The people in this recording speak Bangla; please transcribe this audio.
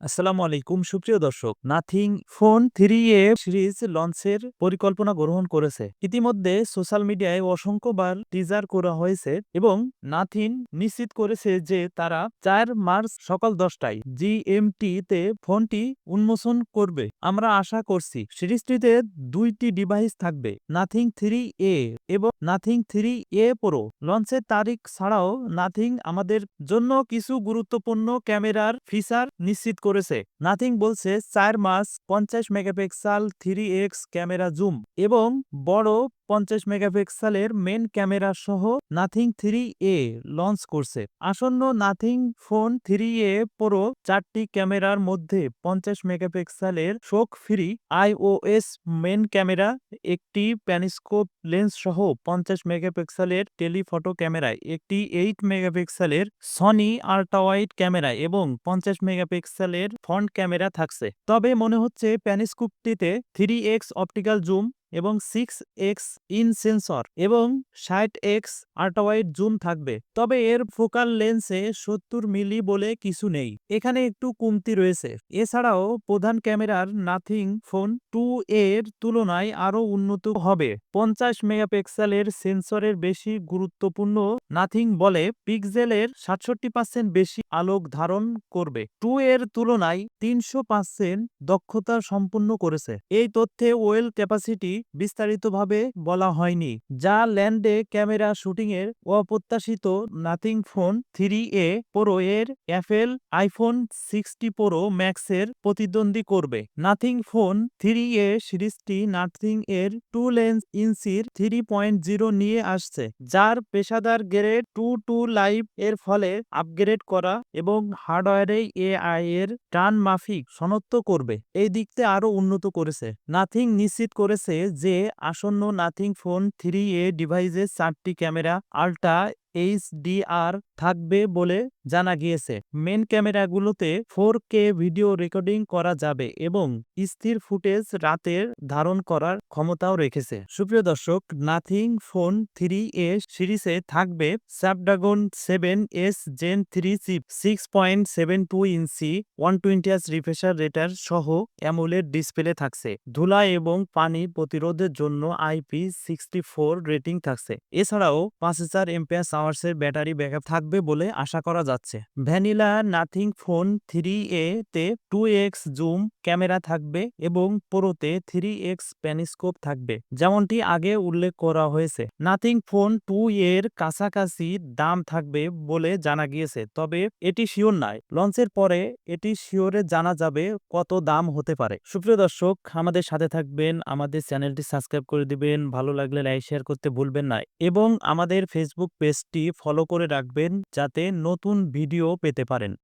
আসসালামু আলাইকুম। সুপ্রিয় দর্শক, nothing phone three A series লঞ্চের পরিকল্পনা গ্রহণ করেছে। ইতিমধ্যে সোশ্যাল মিডিয়ায় অসংখ্যবার টিজার করা হয়েছে এবং নাথিং নিশ্চিত করেছে যে তারা চার মার্চ সকাল দশটায় জিএমটি তে ফোনটি উন্মোচন করবে। আমরা আশা করছি সিরিজটিতে দুইটি ডিভাইস থাকবে। নাথিং থ্রি এ এবং নাথিং থ্রি এ প্রো লঞ্চের তারিখ ছাড়াও নাথিং আমাদের জন্য কিছু গুরুত্বপূর্ণ ক্যামেরার ফিচার নিশ্চিত করেছে। নাথিং বলছে, চার মাস পঞ্চাশ megapixel three x camera zoom এবং বড় পঞ্চাশ মেগাপিক্সালের মেন ক্যামেরা সহ নাথিং থ্রি এ লঞ্চ করছে। আসন্ন nothing phone three A pro চারটি ক্যামেরার মধ্যে পঞ্চাশ মেগাপিক্সালের শোক ফ্রি আইওএস মেন ক্যামেরা একটি প্যানিস্কোপ লেন্স সহ পঞ্চাশ মেগাপিক্সালের টেলিফটো ক্যামেরায় একটি এইট মেগাপিক্সালের সনি আল্ট্রাওয়াইড ক্যামেরা এবং পঞ্চাশ মেগাপিক্সালের ফ্রন্ট ক্যামেরা থাকছে। তবে মনে হচ্ছে প্যানিস্কোপটিতে থ্রি এক্স অপটিক্যাল জুম এবং সিক্স এক্স ইন সেন্সর এবং ষাট এক্স আল্ট্রাওয়াইড জুম থাকবে। তবে এর ফোকাল লেন্সে সত্তর মিলি বলে কিছু নেই। এখানে একটু কমতি রয়েছে। এছাড়াও প্রধান ক্যামেরার নাথিং ফোন টু এর তুলনায় আরও উন্নত হবে। পঞ্চাশ মেগাপিক্সেলের সেন্সরের বেশি গুরুত্বপূর্ণ নাথিং বলে পিক্সেলের সাতষট্টি পার্সেন্ট বেশি আলোক ধারণ করবে। টু এর তুলনায় তিনশো পার্সেন্ট দক্ষতা সম্পূর্ণ করেছে। এই তথ্যে ওয়েল ক্যাপাসিটি বিস্তারিতভাবে বলা হয়নি, যা ল্যান্ডে ক্যামেরা শুটিংয়ের অপ্রত্যাশিত nothing phone three A pro এর অ্যাপেল আইফোন সিক্সটি প্রো ম্যাক্সের প্রতিদ্বন্দ্বী করবে। নাথিং ফোন থ্রি এ সিরিজটি নাথিং এর টু লেন্স ইঞ্চির থ্রি পয়েন্ট জিরো নিয়ে আসছে, যার পেশাদার গ্রেড টু টু লাইভ এর ফলে আপগ্রেড করা এবং হার্ডওয়্যারে এআই এর টান মাফিক শনাক্ত করবে। এই দিকতে আরও উন্নত করেছে। নাথিং নিশ্চিত করেছে যে আসন্ন নাথিং ফোন থ্রি এ ডিভাইসের চারটি ক্যামেরা আল্ট্রা এইচডিআর থাকবে বলে জানা গিয়েছে। মেন ক্যামেরাগুলোতে ফোর কে ভিডিও রেকর্ডিং করা যাবে এবং স্থির ফুটেজ রাতের ধারণ করার ক্ষমতাও রেখেছে। সুপ্রিয় দর্শক, নাথিং ফোন থ্রি এ সিরিজে থাকবে Snapdragon seven S gen three chip, six point seven two ইঞ্চি, ওয়ান টোয়েন্টি রিফ্রেশার রেটার সহ অ্যামোলেড ডিসপ্লে থাকছে। ধুলা এবং পানি প্রতিরোধের জন্য আইপি সিক্সটি ফোর রেটিং থাকছে। এছাড়াও পাঁচ হাজার এমপিএস আওয়ার্সের ব্যাটারি ব্যাকআপ থাকবে বলে আশা করা যাচ্ছে। Vanilla nothing phone three A তে টু এক্স জুম ক্যামেরা থাকবে এবং প্রোতে থ্রি এক্স প্যানিস্কোপ থাকবে, যেমনটি আগে উল্লেখ করা হয়েছে। নাথিং ফোন টু এর কাছাকাছি দাম থাকবে বলে জানা গিয়েছে, তবে এটি শিওর নয়। লঞ্চের পরে এটি শিওরে জানা যাবে কত দাম হতে পারে। সুপ্রিয় দর্শক, আমাদের সাথে থাকবেন, আমাদের চ্যানেলটি সাবস্ক্রাইব করে দিবেন। ভালো লাগলে লাইক, শেয়ার করতে ভুলবেন না এবং আমাদের ফেসবুক পেজটি ফলো করে রাখবেন যাতে নতুন ভিডিও পেতে পারেন।